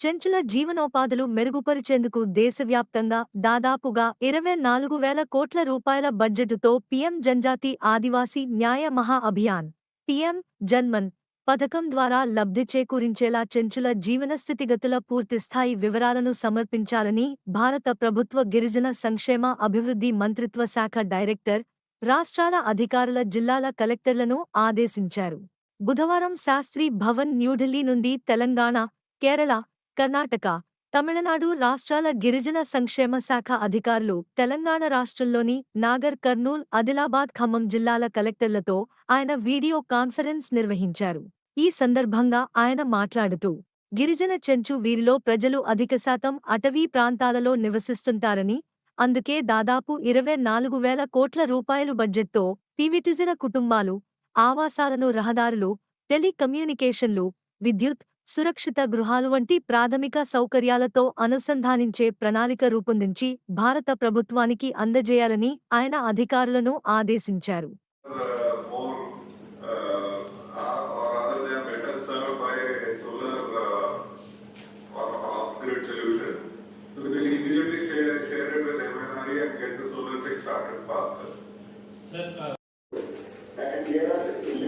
చెంచుల జీవనోపాధులు మెరుగుపరిచేందుకు దేశవ్యాప్తంగా దాదాపుగా ఇరవై నాలుగు వేల కోట్ల రూపాయల బడ్జెటుతో పీఎం జన్జాతి ఆదివాసీ న్యాయ మహా అభియాన్. పీఎం జన్మన్ పథకం ద్వారా లబ్ధి చేకూరించేలా చెంచుల జీవన స్థితిగతుల పూర్తిస్థాయి వివరాలను సమర్పించాలని భారత ప్రభుత్వ గిరిజన సంక్షేమ అభివృద్ధి మంత్రిత్వ శాఖ డైరెక్టర్ రాష్ట్రాల అధికారుల జిల్లాల కలెక్టర్లను ఆదేశించారు. బుధవారం శాస్త్రి భవన్ న్యూఢిల్లీ నుండి తెలంగాణ కేరళ కర్ణాటక తమిళనాడు రాష్ట్రాల గిరిజన సంక్షేమ శాఖ అధికారులు తెలంగాణ రాష్ట్రంలోని నాగర్ కర్నూల్ ఆదిలాబాద్ ఖమ్మం జిల్లాల కలెక్టర్లతో ఆయన వీడియో కాన్ఫరెన్స్ నిర్వహించారు. ఈ సందర్భంగా ఆయన మాట్లాడుతూ గిరిజన చెంచు వీరిలో ప్రజలు అధిక శాతం అటవీ ప్రాంతాలలో నివసిస్తుంటారని అందుకే దాదాపు ఇరవై నాలుగు వేల కోట్ల రూపాయలు బడ్జెట్తో పీవిటిజిల కుటుంబాలు ఆవాసాలను రహదారులు టెలికమ్యూనికేషన్లు విద్యుత్ సురక్షిత గృహాలు వంటి ప్రాథమిక సౌకర్యాలతో అనుసంధానించే ప్రణాళిక రూపొందించి భారత ప్రభుత్వానికి అందజేయాలని ఆయన అధికారులను ఆదేశించారు.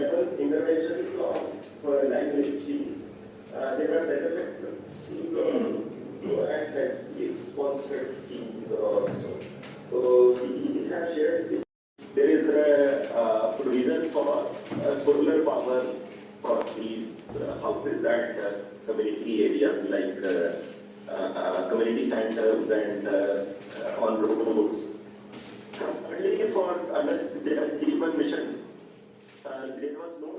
Uh, intervention of uh, like this Uh, there are schemes also. So and schemes also. So we have shared. the- There is a provision for solar power for these houses and community areas like community centers and on roads. Only for under the mission, uh, there was no